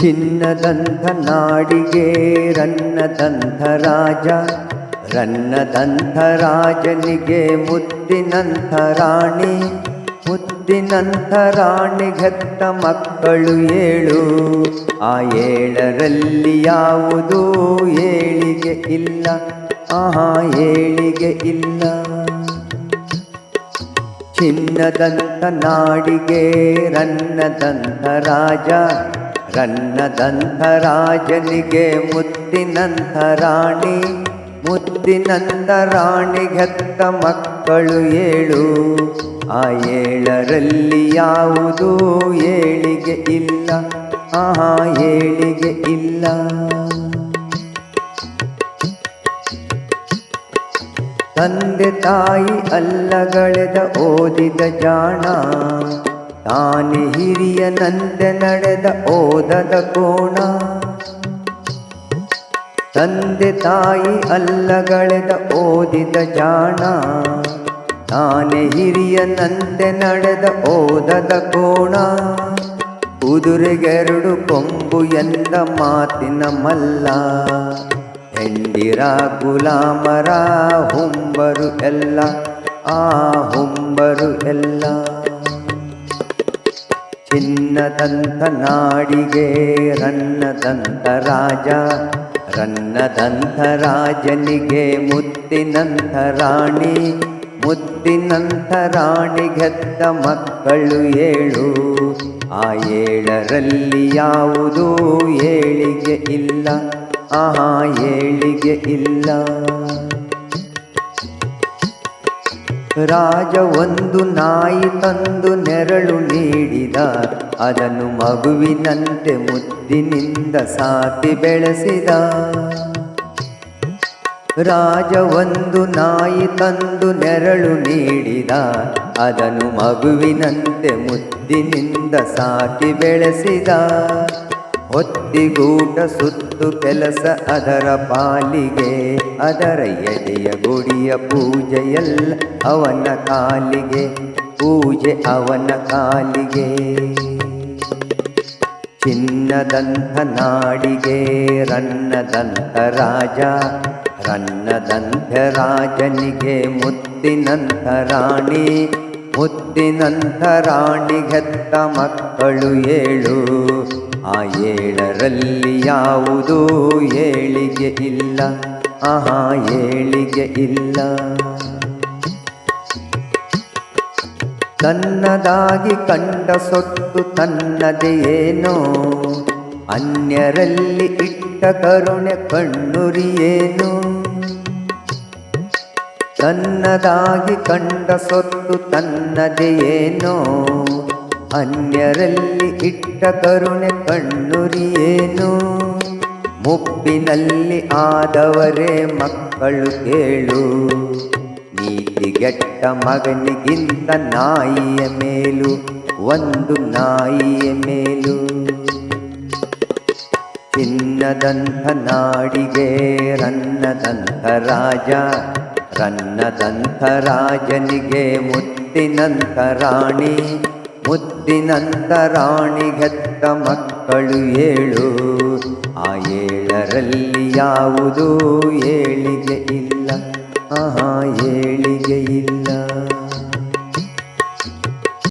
ಚಿನ್ನದಂಥ ನಾಡಿಗೆ ರನ್ನದಂಥ ರಾಜ ರನ್ನದಂಥ ರಾಜನಿಗೆ ಮುತ್ತಿನಂಥ ರಾಣಿ ಮುತ್ತಿನಂಥ ರಾಣಿಗೆತ್ತ ಮಕ್ಕಳು ಏಳು. ಆ ಏಳರಲ್ಲಿ ಯಾವುದೂ ಏಳಿಗೆ ಇಲ್ಲ, ಆಹಾ ಏಳಿಗೆ ಇಲ್ಲ. ಚಿನ್ನದಂಥ ನಾಡಿಗೆ ರನ್ನದಂಥ ರಾಜ ರನ್ನದಂತ ರಾಜನಿಗೆ ಮುತ್ತಿನಂಥ ರಾಣಿ ಮುತ್ತಿನಂತ ರಾಣಿಗೆತ್ತ ಮಕ್ಕಳು ಏಳು. ಆ ಏಳರಲ್ಲಿ ಯಾವುದೂ ಏಳಿಗೆ ಇಲ್ಲ, ಆ ಏಳಿಗೆ ಇಲ್ಲ. ತಂದೆ ತಾಯಿ ಅಲ್ಲಗಳೆದ ಓದಿದ ಜಾಣ ತಾನೆ ಹಿರಿಯನಂತೆ ನಡೆದ ಓದದ ಕೋಣ. ತಂದೆ ತಾಯಿ ಅಲ್ಲಗಳೆದ ಓದಿದ ಜಾಣ. ತಾನೆ ಹಿರಿಯನಂತೆ ನಡೆದ ಓದದ ಕೋಣ. ಕುದುರೆಗೆರಡು ಕೊಂಬು ಎಂದ ಮಾತಿನ ಮಲ್ಲ. ಹೆಂಡಿರ ಗುಲಾಮರ ಹುಂಬರು ಎಲ್ಲ, ಆ ಹುಂಬರು ಎಲ್ಲ. ಚಿನ್ನದಂತ ನಾಡಿಗೆ ರನ್ನದಂತ ರಾಜ ರನ್ನದಂತ ರಾಜನಿಗೆ ಮುತ್ತಿನಂತ ರಾಣಿ ಮುತ್ತಿನಂತ ಗೆದ್ದ ಮಕ್ಕಳು ಏಳು. ಆ ಏಳರಲ್ಲಿ ಯಾವುದೂ ಏಳಿಗೆ ಇಲ್ಲ, ಆಹಾ ಏಳಿಗೆ ಇಲ್ಲ. ರಾಜ ಒಂದು ನಾಯಿ ತಂದು ನೆರಳು ನೀಡಿದ ಅದನ್ನು ಮಗುವಿನಂತೆ ಮುದ್ದಿನಿಂದ ಸಾತಿ ಬೆಳೆಸಿದ ರಾಜ ಒಂದು ನಾಯಿ ತಂದು ನೆರಳು ನೀಡಿದ ಅದನ್ನು ಮಗುವಿನಂತೆ ಮುದ್ದಿನಿಂದ ಸಾಕಿ ಬೆಳೆಸಿದ ಹೊತ್ತಿಗೂಟ ಸುತ್ತು ಕೆಲಸ ಅದರ ಪಾಲಿಗೆ, ಅದರ ಎದೆಯ ಗುಡಿಯ ಪೂಜೆಯಲ್ಲ ಅವನ ಕಾಲಿಗೆ, ಪೂಜೆ ಅವನ ಕಾಲಿಗೆ. ಚಿನ್ನದಂಥ ನಾಡಿಗೆ, ರನ್ನದಂಥ ರಾಜ, ರನ್ನದಂಥ ರಾಜನಿಗೆ ಮುತ್ತಿನಂಥ ರಾಣಿ, ಮುತ್ತಿನಂಥ ರಾಣಿಗೆತ್ತ ಮಕ್ಕಳು ಏಳು. ಆ ಏಳರಲ್ಲಿ ಯಾವುದೂ ಏಳಿಗೆ ಇಲ್ಲ. ಆಹಾ, ಏಳಿಗೆ ಇಲ್ಲ. ತನ್ನದಾಗಿ ಕಂಡ ಸೊತ್ತು ತನ್ನದೇ ಏನೋ. ಅನ್ಯರಲ್ಲಿ ಇಟ್ಟ ಕರುಣೆ ಕಣ್ಣುರಿಯೇನು ತನ್ನದಾಗಿ ಕಂಡ ಸೊತ್ತು ತನ್ನದೇ ಏನೋ. ಅನ್ಯರಲ್ಲಿ ಇಟ್ಟ ಕರುಣೆ ಕಣ್ಣುರಿಯೇನು? ಮುಪ್ಪಿನಲ್ಲಿ ಆದವರೇ ಮಕ್ಕಳು ಕೇಳು. ನೀತಿಗೆಟ್ಟ ಮಗನಿಗಿಂತ ನಾಯಿಯ ಮೇಲು, ಒಂದು ನಾಯಿಯ ಮೇಲು. ಚಿನ್ನದಂಥ ನಾಡಿಗೆ ರನ್ನದಂಥ ರಾಜ, ರನ್ನದಂಥ ರಾಜನಿಗೆ ಮುತ್ತಿನಂಥ ರಾಣಿ. ಮುತ್ತಿನಂಥ ರಾಣಿಗೆತ್ತ ಮಕ್ಕಳು ಏಳು. ಆ ಏಳರಲ್ಲಿ ಯಾವುದೂ ಏಳಿಗೆ ಇಲ್ಲ. ಆ ಏಳಿಗೆ ಇಲ್ಲ.